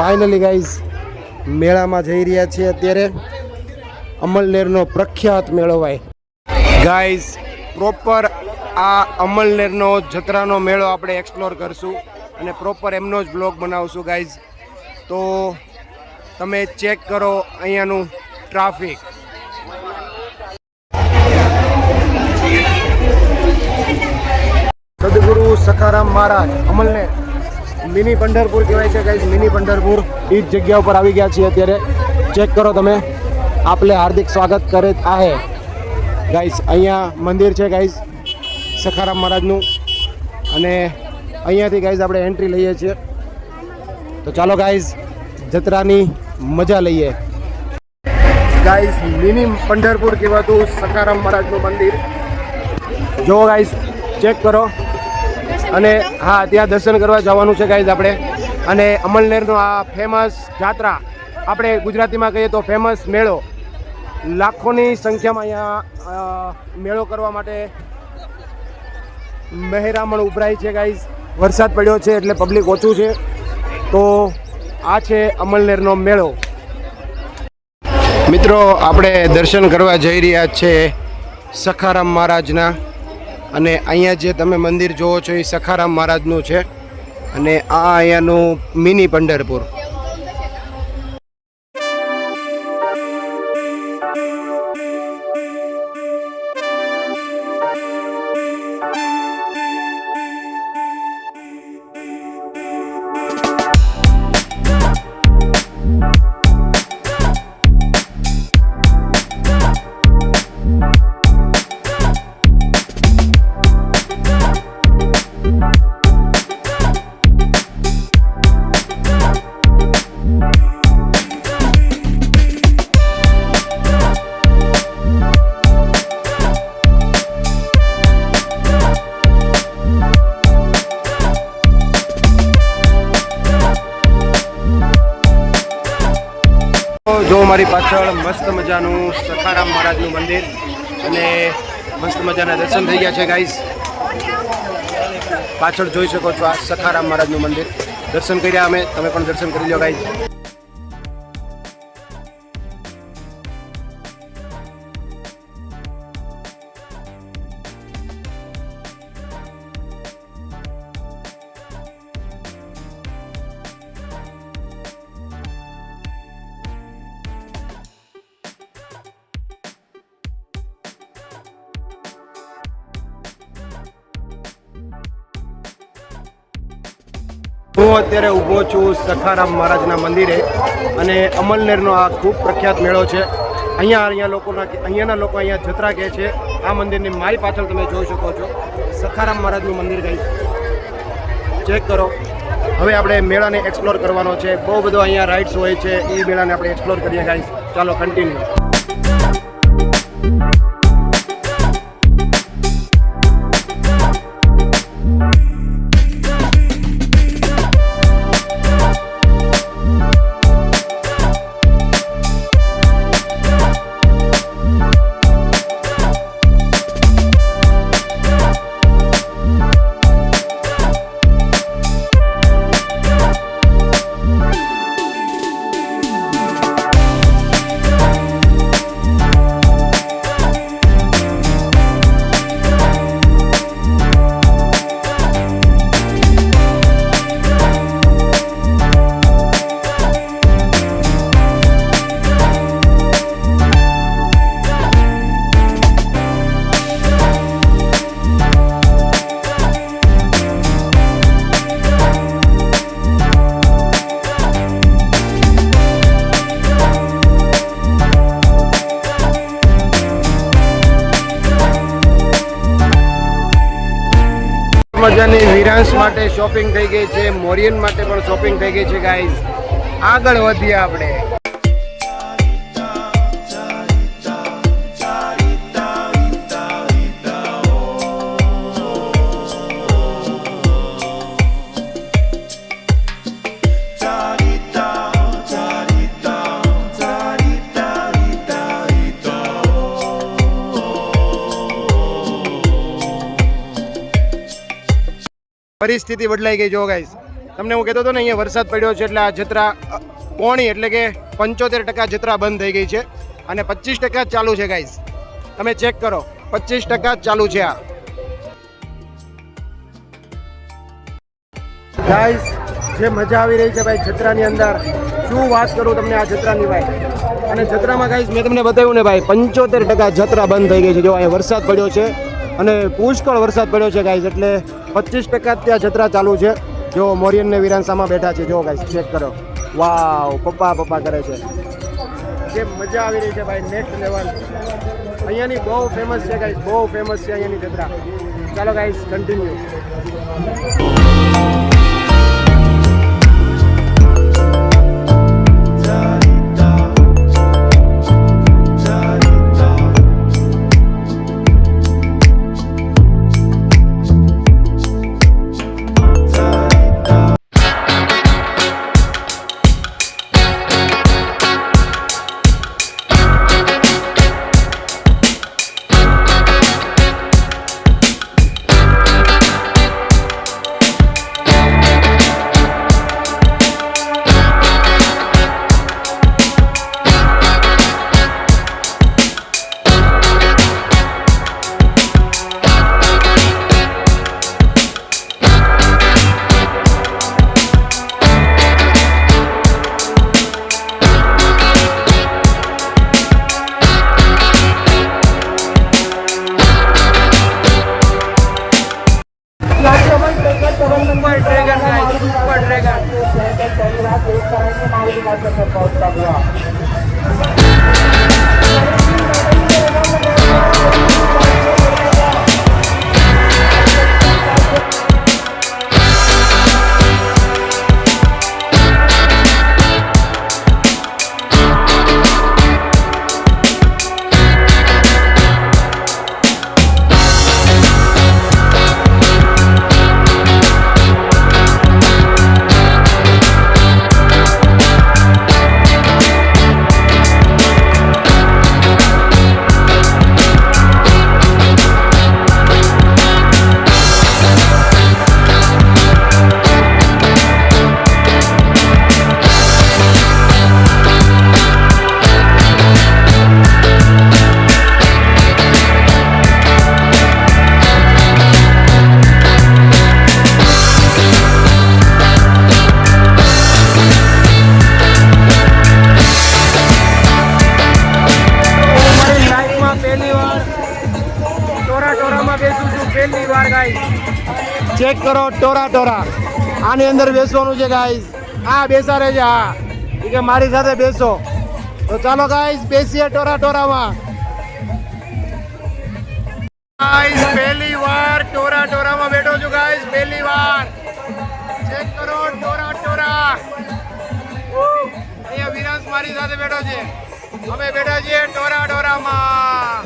Finally guys મેળામાં જઈ રહ્યા છીએ અત્યારે. અમલનેરનો પ્રખ્યાત મેળો ભાઈ ગાઈઝ પ્રોપર આ અમલનેરનો જત્રાનો મેળો આપણે એક્સપ્લોર કરશું અને પ્રોપર એમનો જ બ્લોગ બનાવશું ગાઈઝ તો તમે ચેક કરો અહીંયાનું ટ્રાફિક સદગુરુ સખારામ મહારાજ, અમલનેર. મિની પંઢરપુર કહેવાય છે ગાઈઝ મિની પંઢરપુર એ જ જગ્યા ઉપર આવી ગયા છીએ અત્યારે. ચેક કરો તમે. આપલે હાર્દિક સ્વાગત કરે આહે. ગાઈઝ અહીંયા મંદિર છે ગાઈઝ સખારામ મહારાજનું. અને અહીંયાથી ગાઈઝ આપણે એન્ટ્રી લઈએ છીએ. તો ચાલો ગાઈઝ જત્રાની મજા લઈએ. ગાઈઝ મિની પંઢરપુર કહેવાતું સખારામ મહારાજનું મંદિર. જો ગાઈઝ ચેક કરો. અને હા, ત્યાં દર્શન કરવા જવાનું છે ગાઈઝ આપણે. અને અમલનેરનો આ ફેમસ જાત્રા, આપણે ગુજરાતીમાં કહીએ તો ફેમસ મેળો. લાખોની સંખ્યામાં અહીંયા મેળો કરવા માટે મહેરામણ ઉભરાય છે ગાઈઝ વરસાદ પડ્યો છે એટલે પબ્લિક ઓછું છે. તો આ છે અમલનેરનો મેળો. મિત્રો, આપણે દર્શન કરવા જઈ રહ્યા છે સખારામ મહારાજના. અને અહીંયા જે તમે મંદિર જોવો છો એ સખારામ મહારાજનું છે. અને આ અહીંયાનું મિની પંઢરપુર. જો મારી પાછળ મસ્ત મજાનું સખારામ મહારાજનું મંદિર અને મસ્ત મજાના દર્શન થઈ ગયા છે ગાઈઝ પાછળ જોઈ શકો છો આ સખારામ મહારાજનું મંદિર. દર્શન કર્યા અમે. તમે પણ દર્શન કરી લો ગાઈઝ હું અત્યારે ઊભો છું સખારામ મહારાજના મંદિરે અને અમલનેરનો આ ખૂબ પ્રખ્યાત મેળો છે. અહીંયા અહીંયા લોકોના અહીંયાના લોકો અહીંયા જત્રા કહે છે. આ મંદિરની મારી પાછળ તમે જોઈ શકો છો. સખારામ મહારાજનું મંદિર ગઈ. ચેક કરો. હવે આપણે મેળાને એક્સપ્લોર કરવાનો છે. બહુ બધો અહીંયા રાઇડ્સ હોય છે. એ મેળાને આપણે એક્સપ્લોર કરીએ ગાઈસ ચાલો કન્ટિન્યુ મજાની વિરાંશ માટે શોપિંગ થઈ ગઈ છે. મોરિયન માટે પણ શોપિંગ થઈ ગઈ છે ગાઈઝ આગળ વધીએ આપણે. પરિસ્થિતિ બદલાઈ ગઈ જો ગાઈસ તમને હું કહેતો હતો ને, અહીંયા વરસાદ પડ્યો છે એટલે આ જત્રા પોણી એટલે કે પંચોતેર ટકા જત્રા બંધ થઈ ગઈ છે અને પચીસ ટકા ચાલુ છે ગાઈસ તમે ચેક કરો, પચીસ ટકા ચાલુ છે આ. ગાઈસ જે મજા આવી રહી છે ભાઈ જત્રાની અંદર. શું વાત કરું તમને આ જત્રાની ભાઈ? અને જત્રામાં ગાઈઝ મેં તમને બતાવ્યું ને ભાઈ, પંચોતેર ટકા જત્રા બંધ થઈ ગઈ છે. જો અહીંયા વરસાદ પડ્યો છે અને પુષ્કળ વરસાદ પડ્યો છે ગાઈઝ એટલે પચીસ ટકા ત્યાં જત્રા ચાલુ છે. જો મોરિયન ને વિરાનસામાં બેઠા છે, જો ગાઈઝ ચેક કરો. વાવ પપ્પા પપ્પા કરે છે. જે મજા આવી રહી છે, ભાઈ નેક્સ્ટ લેવલ અહીંયાની બહુ ફેમસ છે ગાઈઝ બહુ ફેમસ છે અહીંયાની જત્રા. ચાલો ગાઈઝ કન્ટિન્યુ ગાઈસ ચેક કરો, ટોરા ટોરા. આની અંદર બેસવાનું છે ગાઈસ આ રહે છે, હા. કે મારી સાથે બેસો. તો ચાલો ગાઈઝ બેસીએ ટોરા ટોરામાં. ગાઈસ પહેલી વાર ટોરા ટોરામાં બેઠો છું ગાઈસ પહેલી વાર. ચેક કરો, ટોરા ટોરા. અહીંયા વિરાસ મારી સાથે બેઠો છે. અમે બેઠા છીએ ટોરા ટોરામાં.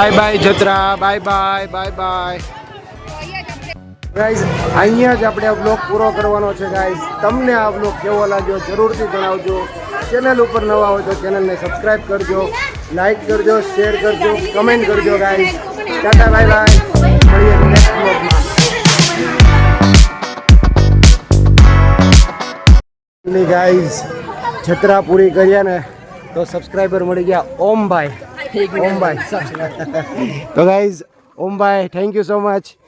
Bye bye જત્રા, bye bye bye bye. Guys અહીંયા જ આપણે આ બ્લોગ પૂરો કરવાનો છે ગાઈઝ તમને આ બ્લોગ કેવો લાગ્યો જરૂરથી જણાવજો. ચેનલ ઉપર નવા હોય તો ચેનલને સબસ્ક્રાઈબ કરજો લાઈક કરજો શેર કરજો કમેન્ટ કરજો ગાઈઝ ટાટા બાય બાય મળીએ નેક્સ્ટ બ્લોગમાં ગાઈઝ છત્રા પૂરી કર્યા ને તો સબસ્ક્રાઈબર મળી ગયા. ઓમભાઈ ઓમભાઈ તો ગાઈઝ ઓમભાઈ થેન્ક યુ સો મચ